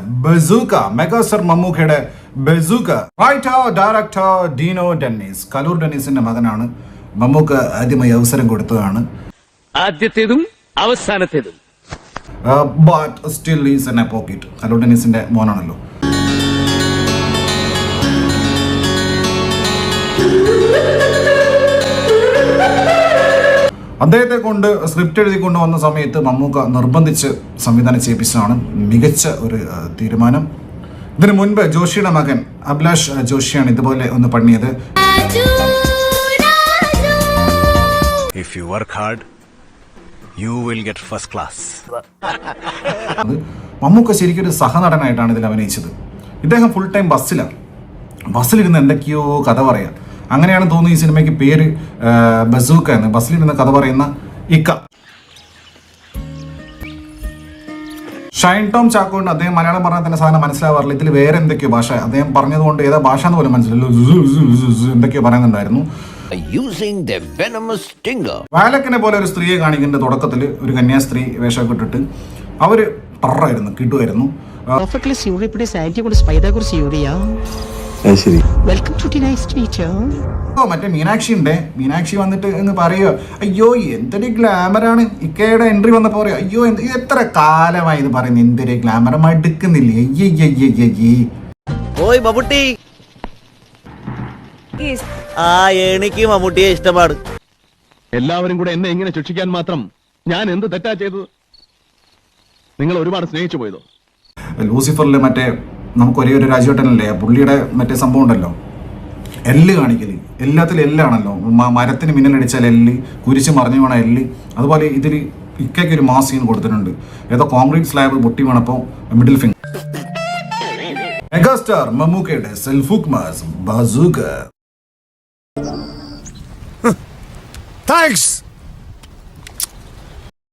Bazooka megastar മമ്മൂക്കയുടെ Bazooka. Writer director Deeno Dennis Kaloor ഡെന്നീസിന്റെ മകനാണ്. മമ്മൂക്ക ആദ്യമായി അവസരം കൊടുത്തതാണ്. ആദ്യത്തേതും അവസാനത്തേതും. But still is in pocket Kaloor ഡെന്നീസിന്റെ മോനാണല്ലോ. അദ്ദേഹത്തെ കൊണ്ട് സ്ക്രിപ്റ്റ് എഴുതി കൊണ്ടുവന്ന സമയത്ത് മമ്മൂക്ക നിർബന്ധിച്ച് സംവിധാനം ചെയ്യിപ്പിച്ചതാണ് മികച്ച ഒരു തീരുമാനം. ഇതിനു മുൻപ് ജോഷിയുടെ മകൻ അഭിലാഷ് ജോഷിയാണ് ഇതുപോലെ ഒന്ന് പണിയത്. If you work hard you will get first. അത് മമ്മൂക്ക ശരിക്കും ഒരു സഹനടനായിട്ടാണ് ഇതിൽ അഭിനയിച്ചത്. ഇദ്ദേഹം ഫുൾ ടൈം ബസ്സിലാണ് ബസ്സിലിരുന്ന് എന്തൊക്കെയോ കഥ പറയാം. അങ്ങനെയാണ് തോന്നുന്നത് ഈ സിനിമയ്ക്ക് പേര് ബസൂക്ക എന്ന്. ബസ്ലിൻ എന്ന കഥ പറയുന്ന ഇക്ക. ഷൈൻ ടോം ചാക്കോണ്ട് അദ്ദേഹം മലയാളം പറഞ്ഞാൽ തന്നെ സാധനം മനസ്സിലാവാറില്ല. ഇതിൽ വേറെ എന്തൊക്കെയോ ഭാഷ. അദ്ദേഹം പറഞ്ഞതുകൊണ്ട് ഏതാ ഭാഷ എന്ന് പോലും മനസ്സിലല്ലോ എന്തൊക്കെയോ പറയുന്നുണ്ടായിരുന്നു. Using the venomous stinger. വാലക്കിനെ പോലെ ഒരു സ്ത്രീയെ കാണിക്കുന്ന തുടക്കത്തിൽ ഒരു കന്യാസ്ത്രീ വേഷമൊക്കെ ഇട്ടിട്ട് അവർ പറയുന്നു കിട്ടുമായിരുന്നു Antiochus Pythagoras Uria. Welcome to ഓ മറ്റേ മീനാക്ഷി ഉണ്ടേ മീനാക്ഷി വന്നിട്ട് എന്ന് പറയുക അയ്യോ എന്തൊരു ഗ്ലാമറാണ്. ഇക്കയുടെ എൻട്രി വന്നപ്പോൾ പറയും അയ്യോ എന്ത് ഇത് എത്ര കാലമായി ഇത് പറയുന്നത് എന്തൊരു ഗ്ലാമർ മടുക്കുന്നില്ലേ? അയ്യയ്യയ്യയ്യേ ഓയ് മമ്മൂട്ടി. ആ എനിക്ക് മമ്മൂട്ടിയെ ഇഷ്ടമാണ്. എല്ലാവരും കൂടെ എന്നെ ഇങ്ങനെ ശിക്ഷിക്കാൻ മാത്രം ഞാൻ എന്ത് തെറ്റാ ചെയ്തത്? നിങ്ങൾ ഒരുപാട് സ്നേഹിച്ചു പോയതോ? ലൂസിഫറിൽ മറ്റേ നമുക്ക് ഒരേ ഒരു രാജുവേട്ടനല്ലേ പുള്ളിയുടെ മറ്റേ സംഭവം ഉണ്ടല്ലോ. എല്ല് കാണിക്കൽ. എല്ലാത്തിലും എല്ലാണല്ലോ മരത്തിന് മിന്നലടിച്ചാൽ എല്ല് കുരിശ് മറിഞ്ഞു വീണ എല്ല് അതുപോലെ ഇതിൽ ഇക്കയ്ക്ക് ഒരു മാസ് സീൻ കൊടുത്തിട്ടുണ്ട്. ഏതോ കോൺക്രീറ്റ് സ്ലാബ് പൊട്ടി വീണപ്പോൾ മിഡിൽ ഫിംഗർ മെഗാസ്റ്റാർ മമ്മൂക്കയുടെ സെൽഫുക് മാസ് ബസൂക്ക് Thanks!